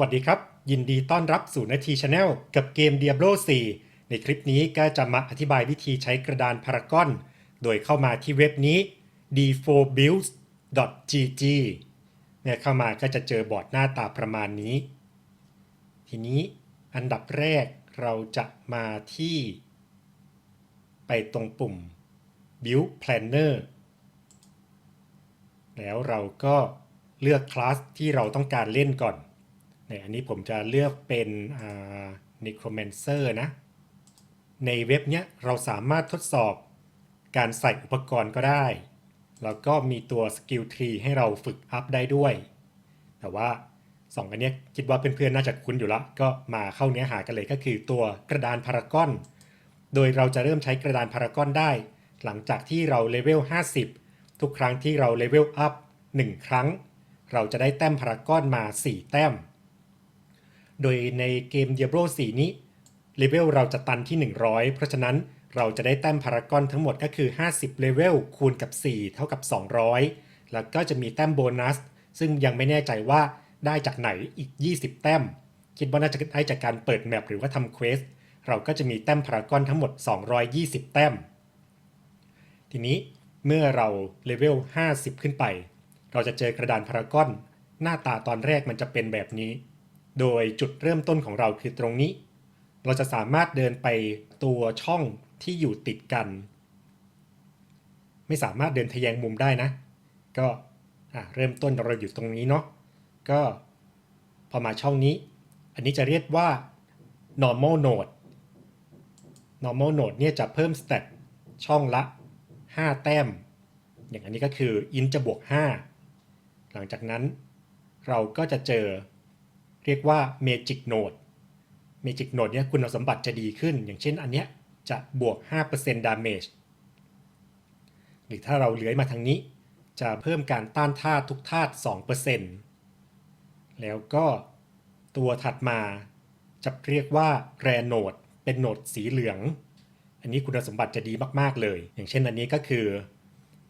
วัสดีครับ ยินดีต้อนรับสู่นาทีชาแนลกับเกม Diablo 4 ในคลิปนี้ก็จะมาอธิบายวิธีใช้กระดานพารากอน โดยเข้ามาที่เว็บนี้ d4builds.gg เนี่ยเข้ามาก็จะเจอบอร์ดหน้าตาประมาณนี้ ทีนี้อันดับแรกเราจะมาที่ ไปตรงปุ่ม Build Planner แล้วเราก็เลือกคลาสที่เราต้องการเล่นก่อน เนี่ยอันนี้ผมจะเลือกเป็น Necromancer นะ ในเว็บเนี้ยเราสามารถทดสอบการใส่อุปกรณ์ก็ได้ แล้วก็มีตัว Skill Tree ให้เราฝึกอัพได้ด้วย แต่ว่าสองอันนี้คิดว่าเพื่อนๆน่าจะคุ้นอยู่ละ ก็มาเข้าเนื้อหากันเลยก็คือตัวกระดานพารากอน โดยเราจะเริ่มใช้กระดานพารากอนได้ หลังจากที่เราเลเวล 50 ทุกครั้งที่เราเลเวลอัพ1ครั้ง เราจะได้แต้มพารากอนมา 4 แต้ม โดยในเกม Diablo 4 นี้เลเวลเราจะตันที่ 100 เพราะฉะนั้นเราจะได้แต้มพารากอนทั้งหมดก็คือ 50เลเวลคูณกับ 4 เท่ากับ 200 แล้วก็จะมีแต้มโบนัส ซึ่งยังไม่แน่ใจว่าได้จากไหนอีก 20 แต้ม คิดว่าน่าจะได้จากการเปิดแมปหรือว่าทำเควสเราก็จะมีแต้มพารากอนทั้งหมด 220 แต้ม ทีนี้เมื่อเราเลเวล 50 ขึ้นไป เราจะเจอกระดานพารากอน หน้าตาตอนแรกมันจะเป็นแบบนี้ โดยจุดเริ่มต้นของเราคือตรงนี้ เราจะสามารถเดินไปตัวช่องที่อยู่ติดกัน ไม่สามารถเดินทะแยงมุมได้นะ ก็เริ่มต้นเราอยู่ตรงนี้เนาะก็พอมาช่องนี้ อันนี้จะเรียกว่า normal node normal node เนี่ยจะเพิ่ม stat ช่องละ 5 แต้ม อย่างอันนี้ก็คือ int จะบวก 5 หลังจากนั้นเราก็จะเจอ เรียกว่า magic node magic node เนี่ยคุณสมบัติจะดีขึ้น อย่างเช่นอันเนี้ยจะบวก 5% damage หรือถ้าเราเลื้อยมาทางนี้ จะเพิ่มการต้านธาตุทุกธาตุ 2%แล้วก็ตัวถัดมาจะเรียกว่า rare node เป็นโนดสีเหลือง อันนี้คุณสมบัติจะดีมาก ๆ เลย อย่างเช่นอันนี้ก็คือ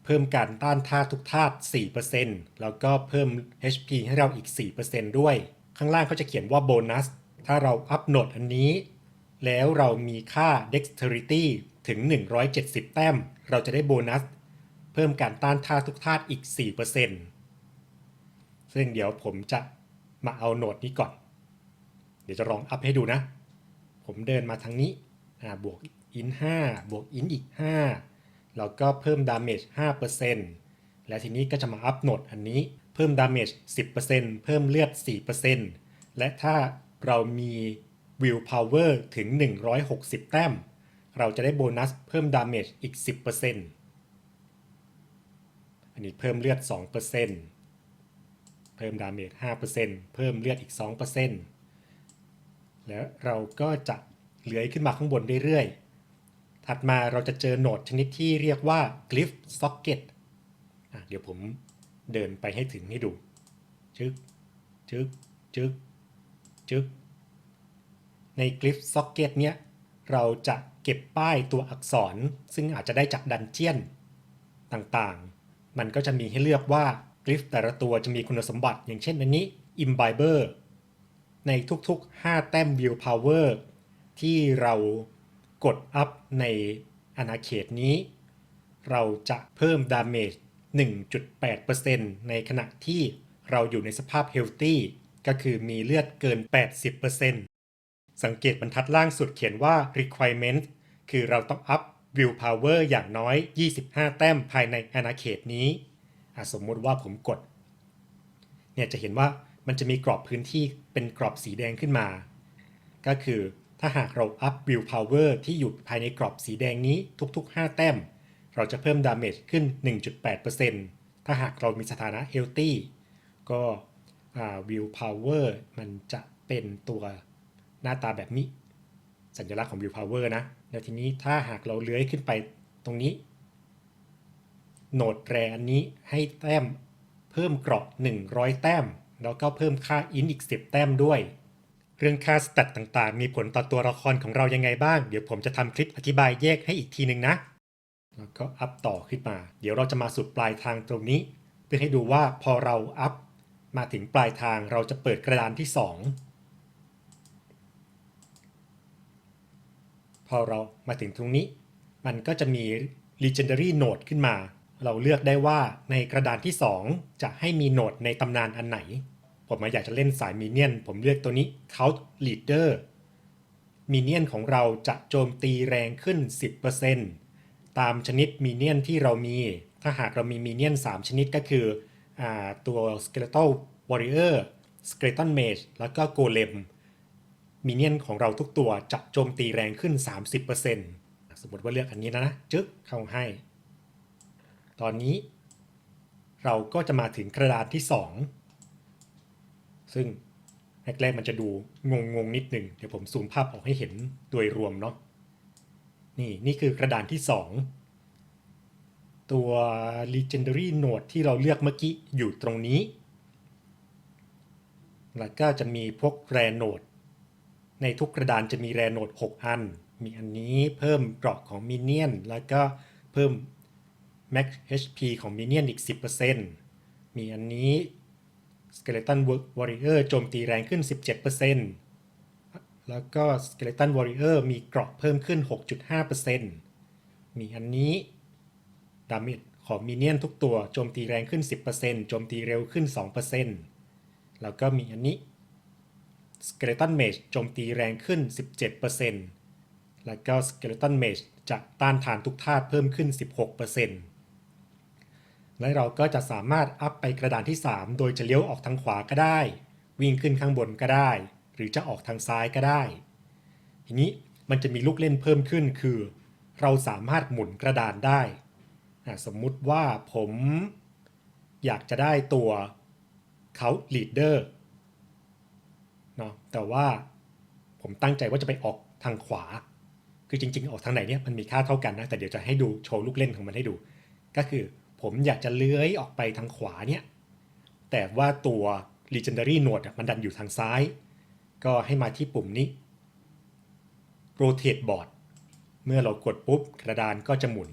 เพิ่มการต้านธาตุทุกธาตุ 4%แล้วก็เพิ่ม HP ให้เราอีก 4%ด้วย ข้างล่างเขาจะเขียนว่าโบนัส ถ้าเราอัพโหนดอันนี้ แล้วเรามีค่า dexterity ถึง 170 แต้ม เราจะได้โบนัส เพิ่มการต้านธาตุทุกธาตุอีก 4%ซึ่งเดี๋ยวผมจะมาเอาโหนดนี้ก่อน เดี๋ยวจะลองอัพให้ดูนะ ผมเดินมาทางนี้ บวกอิน5บวกอินอีก 5 แล้วก็เพิ่มดาเมจ5%และทีนี้ก็จะมาอัพโหนดอันนี้ เพิ่มดาเมจ10%เพิ่มเลือด 4%และถ้าเรามีวิลพาวเวอร์ถึง 160 แต้ม เราจะได้โบนัสเพิ่มดาเมจอีก 10%อันนี้เพิ่มเลือด 2%เพิ่มดาเมจ5%เพิ่มเลือดอีก 2%แล้วเราก็จะเลื้อยขึ้นมาข้างบนเรื่อยๆ ถัดมาเราจะเจอโหนดชนิดที่เรียกว่า Glyph Socket อะเดี๋ยวผม เดินไปให้ถึงให้ดูจึกจึกจึกจึก ใน Glyph Socket เนี้ย เราจะเก็บป้ายตัวอักษร ซึ่งอาจจะได้จากดันเจียนต่างๆ มันก็จะมีให้เลือกว่ากลิฟแต่ละตัวจะมีคุณสมบัติอย่างเช่นอันนี้ Imbiber ในทุกๆ 5 แต้ม View Power ที่เรากดอัพในอาณาเขตนี้ เราจะเพิ่มดาเมจ 1.8%ในขณะที่เราอยู่ในสภาพเฮลตี้ก็คือมีเลือดเกิน 80%สังเกตบรรทัดล่างสุดเขียนว่า requirement คือเราต้องอัพ View Power อย่างน้อย 25 แต้มภายในอาณาเขตนี้สมมุติว่าผมกด เนี่ยจะเห็นว่ามันจะมีกรอบพื้นที่เป็นกรอบสีแดงขึ้นมา ก็คือถ้าหากเราอัพ View Power ที่อยู่ภายในกรอบสีแดงนี้ทุก ๆ 5 แต้ม เราจะเพิ่มดาเมจขึ้น 1.8%ถ้าหากเรามีสถานะ Healthy ก็อ่า View Power มันจะเป็นตัวหน้าตาแบบนี้ สัญลักษณ์ของ View Power นะ แล้วทีนี้ถ้าหากเราเลื้อยขึ้นไปตรงนี้ โหนดแรอันนี้ให้แต้มเพิ่มเกราะ100 แต้ม แล้วก็เพิ่มค่าอินอีก 10 แต้มด้วย เรื่องค่าสแตตต่างๆ มีผลต่อตัวละครของเรายังไงบ้าง เดี๋ยวผมจะทำคลิปอธิบายแยกให้อีกทีหนึ่งนะ แล้วก็อัพต่อขึ้นมา เดี๋ยวเราจะมาสุดปลายทางตรงนี้ เพื่อให้ดูว่าพอเราอัพมาถึงปลายทางเราจะเปิดกระดานที่ 2 พอเรามาถึงตรงนี้ มันก็จะมี legendary node ขึ้นมา เราเลือกได้ว่าในกระดานที่ 2 จะให้มีโนดในตำนานอันไหน ผมมาอยากจะเล่นสายมีเนียน ผมเลือกตัวนี้ count leader มีเนียนของเราจะโจมตีแรงขึ้น 10% ตามชนิดมีเนียนที่เรามี ถ้าหากเรามีมีเนียน3 ชนิดก็คืออตัว skeletal warrior skeleton mage แล้วก็ golem มีเนียนของเราทุกตัวจะโจมตีแรงขึ้น 30%สมมติว่าเลือกอันนี้นะนะจึ๊กเข้าให้ ตอนนี้เราก็จะมาถึงกระดานที่ 2 ซึ่งแรกๆมันจะดูงงงๆนิดหนึ่งเดี๋ยวผมซูมภาพออกให้เห็นโดยรวมเนาะ นี่นี่คือกระดานที่ 2 ตัว legendary node ที่เราเลือกเมื่อกี้อยู่ตรงนี้ แล้วก็จะมีพวกแรโนดในทุกกระดานจะมีแรโนด6 อัน มีอันนี้เพิ่มเกราะของมินเนี่ยน แล้วก็เพิ่ม max HP ของมินเนี่ยนอีก 10%มีอันนี้ Skeleton Warrior โจมตีแรงขึ้น 17% แล้วก็ Skeleton Warrior มีเกราะเพิ่มขึ้น 6.5%มีอันนี้ดาเมจของมินเนี่ยนทุกตัวโจมตีแรงขึ้น 10%โจมตีเร็วขึ้น 2%แล้วก็มีอันนี้ Skeleton Mage โจมตีแรงขึ้น 17%แล้วก็ Skeleton Mage จะต้านทานทุกธาตุเพิ่มขึ้น 16%และเราก็จะสามารถอัพไปกระดานที่ 3 โดยจะเลี้ยวออกทางขวาก็ได้ วิ่งขึ้นข้างบนก็ได้ หรือจะออกทางซ้ายก็ได้ ทีนี้มันจะมีลูกเล่นเพิ่มขึ้นคือ เราสามารถหมุนกระดานได้ สมมุติว่าผมอยากจะได้ตัวเขาลีดเดอร์เนาะแต่ว่าผมตั้งใจว่าจะไปออกทางขวา คือจริง ๆ ออกทางไหนเนี่ยมันมีค่าเท่ากันนะ แต่เดี๋ยวจะให้ดูโชว์ลูกเล่นของมันให้ดู ก็คือผมอยากจะเลื้อยออกไปทางขวาเนี่ย แต่ว่าตัว legendary node อะมันดันอยู่ทางซ้าย ก็ให้มาที่ปุ่มนี้ rotate board เมื่อเรากดปุ๊บกระดานก็จะหมุน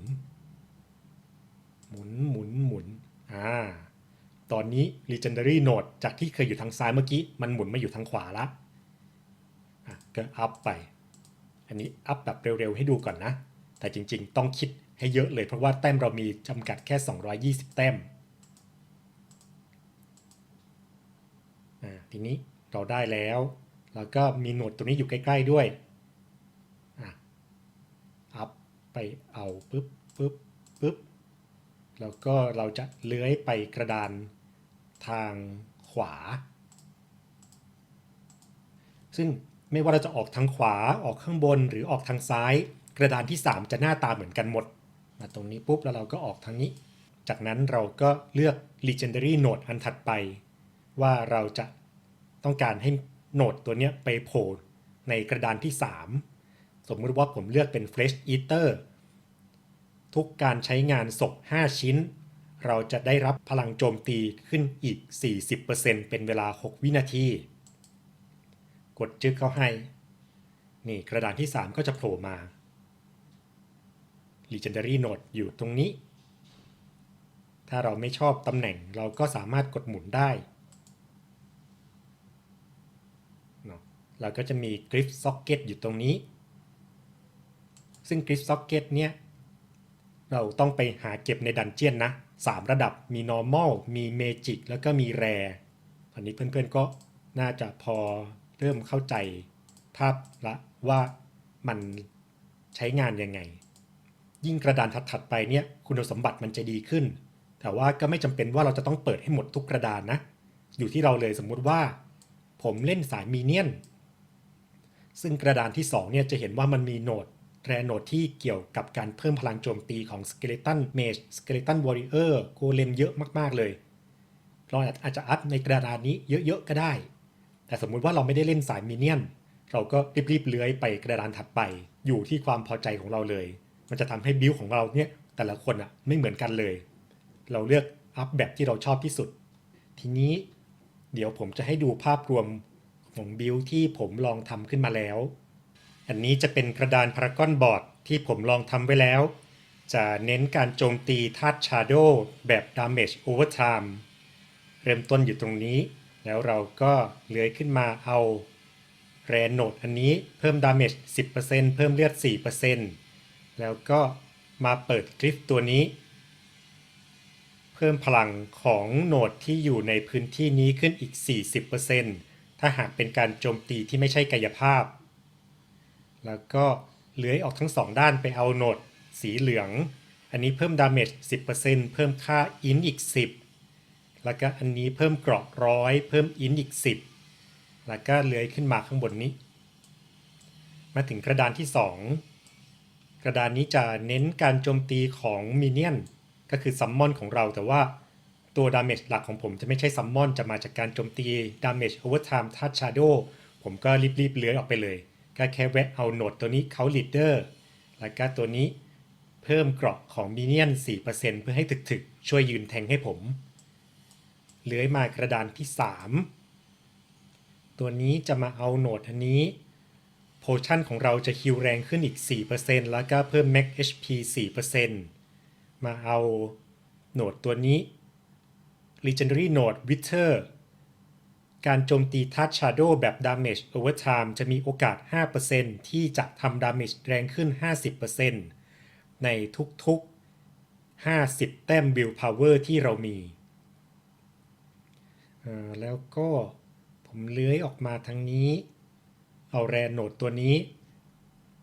หมุนหมุนหมุนอ่าตอนนี้ legendary node จากที่เคยอยู่ทางซ้ายเมื่อกี้ มันหมุนมาอยู่ทางขวาละอะก็อัพไป อันนี้อัพแบบเร็วๆ ให้ดูก่อนนะ แต่จริงๆ ต้องคิดให้เยอะเลยเพราะว่าแต้มเรามีจำกัดแค่ 220 แต้มอ่าทีนี้เราได้แล้ว แล้วก็มีโหนดตัวนี้อยู่ใกล้ ๆด้วยอัพไปเอาปึ๊บปึ๊บปึ๊บแล้วก็เราจะเลื้อยไปกระดานทางขวา ซึ่งไม่ว่าเราจะออกทางขวาออกข้างบนหรือออกทางซ้าย กระดานที่ 3 จะหน้าตาเหมือนกันหมด มาตรงนี้ปุ๊บแล้วเราก็ออกทางนี้ จากนั้นเราก็เลือก legendary node อันถัดไป ว่าเราจะต้องการให้ โหนดตัวเนี้ยไปโผล่ในกระดานที่ 3 สมมติว่าผมเลือกเป็น flesh eater ทุกการใช้งานศพ5ชิ้น เราจะได้รับพลังโจมตีขึ้นอีก 40%เป็นเวลา 6 วินาที กดจึ๊กเข้าให้ นี่กระดานที่ 3 ก็จะโผล่มา Legendary Node อยู่ตรงนี้ ถ้าเราไม่ชอบตำแหน่งเราก็สามารถกดหมุนได้เนาะ เราก็จะมี Griff Socket อยู่ตรงนี้ ซึ่ง Griff Socket เนี่ย เราต้องไปหาเก็บในดันเจียนนะ 3 ระดับมี normal มี magic แล้วก็มี rare อันนี้เพื่อนๆก็น่าจะพอเริ่มเข้าใจภาพละว่ามันใช้งานยังไง ยิ่งกระดานถัดๆไปเนี่ยคุณสมบัติมันจะดีขึ้น แต่ว่าก็ไม่จำเป็นว่าเราจะต้องเปิดให้หมดทุกกระดานนะ อยู่ที่เราเลยสมมุติว่า ผมเล่นสายมีเนียน ซึ่งกระดานที่2เนี่ยจะเห็นว่ามันมีโหนดแรโนดที่เกี่ยวกับการเพิ่มพลังโจมตีของ Skeleton Mage Skeleton Warrior โกเลมเยอะมาก ๆ เลย เราอาจจะอัพในกระดานนี้เยอะ ๆ ก็ได้ แต่สมมุติว่าเราไม่ได้เล่นสายมินเนี่ยน เราก็รีบ ๆ เลื้อยไปกระดานถัดไป อยู่ที่ความพอใจของเราเลย มันจะทำให้บิลของเราเนี่ยแต่ละคนอะไม่เหมือนกันเลย เราเลือกอัพแบบที่เราชอบที่สุด ทีนี้เดี๋ยวผมจะให้ดูภาพรวม ของบิลที่ผมลองทำขึ้นมาแล้ว อันนี้จะเป็นกระดานพารากอนบอร์ดที่ผมลองทำไว้แล้ว จะเน้นการโจมตีธาตุชาโดแบบ Damage Overtime เริ่มต้นอยู่ตรงนี้ แล้วเราก็เลื้อยขึ้นมาเอาแรนโนดอันนี้เพิ่มดาเมจ10%เพิ่มเลือด 4%แล้วก็มาเปิดกริฟตัวนี้ เพิ่มพลังของโหนดที่อยู่ในพื้นที่นี้ขึ้นอีก 40% ถ้าหากเป็นการโจมตีที่ไม่ใช่กายภาพ แล้วก็เลื้อยออกทั้งสองด้านไปเอาโหนด สีเหลือง อันนี้เพิ่มดาเมจ10%เพิ่มค่าอินอีก 10 แล้วก็อันนี้เพิ่มเกราะร้อยเพิ่มอินอีก 10 แล้วก็เลื้อยขึ้นมาข้างบนนี้ มาถึงกระดานที่ 2 กระดานนี้จะเน้นการโจมตีของมินเนี่ยนก็คือซัมมอนของเราแต่ว่า ตัวดาเมจหลักของผมจะไม่ใช่ซัมมอนจะมาจากการโจมตีดาเมจโอเวอร์ไทม์ทัชชาร์โดผมก็รีบๆเลื้อยออกไปเลยก็แค่แวะเอาโหนดตัวนี้เขาลีดเดอร์แล้วก็ตัวนี้เพิ่มเกราะของมินเนี่ยน 4%เพื่อให้ถึกๆ ช่วยยืนแทงให้ผม เลื้อยมากระดานที่ 3 ตัวนี้จะมาเอาโหนดอันนี้โพชั่นของเราจะฮิวแรงขึ้นอีก 4%แล้วก็เพิ่ม Max HP 4%มาเอาโหนดตัวนี้ Legendary Node Wither การโจมตีทัชชาร์โดแบบ Damage Overtime จะมีโอกาส 5%ที่จะทำ Damage แรงขึ้น 50%ในทุกๆ 50 แต้ม Will Power ที่เรามี แล้วก็ผมเลื้อยออกมาทางนี้ เอาแรนโนดตัวนี้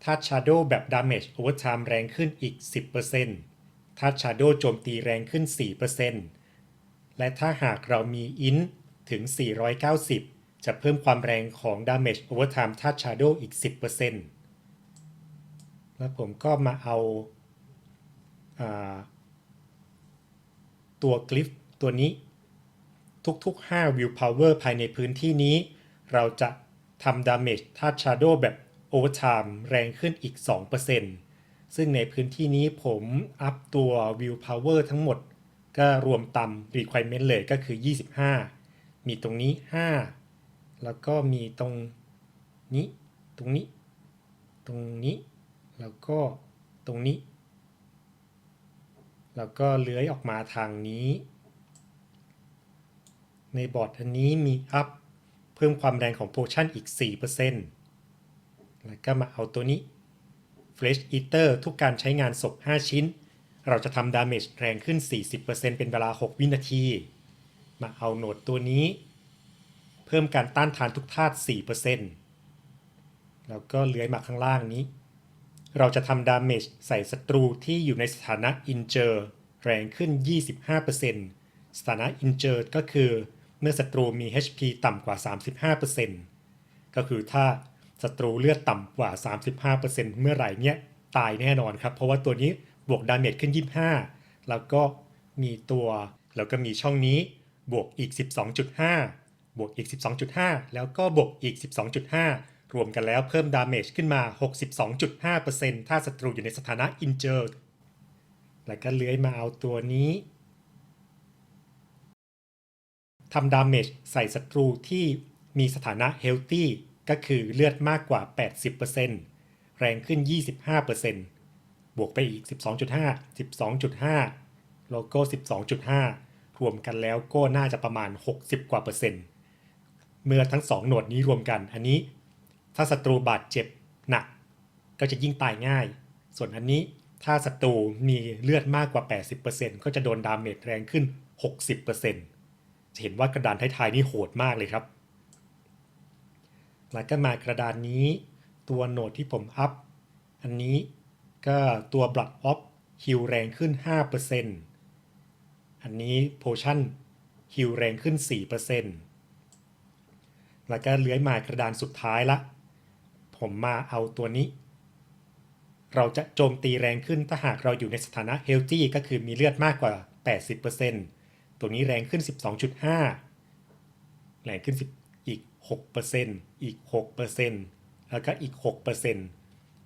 ถ้า Shadow แบบ Damage Overtime แรงขึ้นอีก 10%ถ้า Shadow โจมตีแรงขึ้น 4% และถ้าหากเรามี Int ถึง 490 จะเพิ่มความแรงของ Damage Overtime ถ้า Shadow อีก 10%แล้วผมก็มาเอาอาตัวกลิฟตัวนี้ ทุกๆ 5 Will Power ภายในพื้นที่นี้ เราจะทำ Damage ถ้า Shadow แบบ Overtime แรงขึ้นอีก 2%ซึ่งในพื้นที่นี้ผมอัพตัว Will Power ทั้งหมด ก็รวมตาม Requirement เลยก็คือ 25 มีตรงนี้ 5 แล้วก็มีตรงนี้ ตรงนี้ ตรงนี้ แล้วก็ตรงนี้ แล้วก็เลื้อยออกมาทางนี้ ในบอร์ดอันนี้มีอัพเพิ่มความแรงของโพชั่นอีก 4%แล้วก็มาเอาตัวนี้ Flesh Eater ทุกการใช้งานศพ 5 ชิ้น เราจะทำดาเมจแรงขึ้น 40%เป็นเวลา 6 วินาที มาเอาโหนดตัวนี้ เพิ่มการต้านทานทุกธาตุ 4%แล้วก็เลื้อยมาข้างล่างนี้ เราจะทำดาเมจใส่ศัตรูที่อยู่ในสถานะ Injure แรงขึ้น 25%สถานะ Injured ก็คือเมื่อศัตรูมี HP ต่ำกว่า 35%ก็คือถ้าศัตรูเลือดต่ำกว่า 35%เมื่อไหร่เนี่ยตายแน่นอนครับ เพราะว่าตัวนี้ บวกดาเมจขึ้น 25 แล้วก็มีตัวแล้วก็มีช่องนี้บวกอีก 12.5 บวกอีก 12.5 แล้วก็บวกอีก 12.5 รวมกันแล้วเพิ่มดาเมจขึ้นมา 62.5%ถ้าศัตรูอยู่ในสถานะ injured แล้วก็เลื้อยมาเอาตัวนี้ทำดาเมจใส่ศัตรูที่มีสถานะ healthy ก็คือเลือดมากกว่า 80%แรงขึ้น 25% บวกไปอีก 12.5 12.5 แล้วก็ 12.5 รวมกันแล้วก็น่าจะประมาณ 60 กว่าเปอร์เซ็นต์ เมื่อทั้ง2โหนดนี้รวมกัน อันนี้ถ้าศัตรูบาดเจ็บหนัก ก็จะยิ่งตายง่าย ส่วนอันนี้ถ้าศัตรูมีเลือดมากกว่า 80%ก็จะโดนดาเมจแรงขึ้น 60%จะเห็นว่ากระดานท้ายๆนี่โหดมากเลยครับ แล้วก็มากระดานนี้ ตัวโหนดที่ผมอัพ อันนี้ ก็ตัว Blood Off ฮิลแรงขึ้น 5%อันนี้ Potion ฮิลแรงขึ้น 4%แล้วก็เลื้อยมากระดานสุดท้ายละ ผมมาเอาตัวนี้ เราจะโจมตีแรงขึ้นถ้าหากเราอยู่ในสถานะ Healthy ก็คือมีเลือดมากกว่า 80%ตัวนี้แรงขึ้น 12.5 แรงขึ้น 10อีก 6%อีก 6%แล้วก็อีก 6%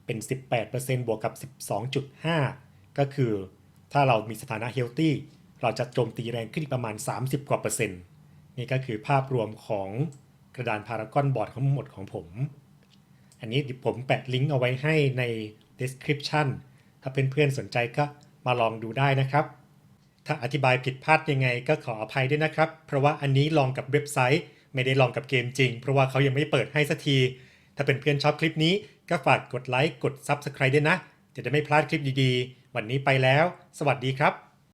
เป็น 18%บวกกับ 12.5 ก็คือ ถ้าเรามีสถานะ Healthy เราจะโจมตีแรงขึ้นอีกประมาณ 30 กว่าเปอร์เซ็นต์นี่ก็คือภาพรวมของกระดานพารากอนบอร์ดทั้งหมดของผม อันนี้ผมแปะลิงก์เอาไว้ให้ใน description ถ้าเพื่อนๆสนใจก็มาลองดูได้นะครับ ถ้าอธิบายผิดพลาดยังไงก็ขออภัยด้วยนะครับ เพราะว่าอันนี้ลองกับเว็บไซต์ ไม่ได้ลองกับเกมจริง เพราะว่าเขายังไม่เปิดให้สักที ถ้าเป็นเพื่อนชอบคลิปนี้ ก็ฝากกดไลค์กด Subscribe ด้วยนะ จะได้ไม่พลาดคลิปดีๆ วันนี้ไปแล้ว สวัสดีครับ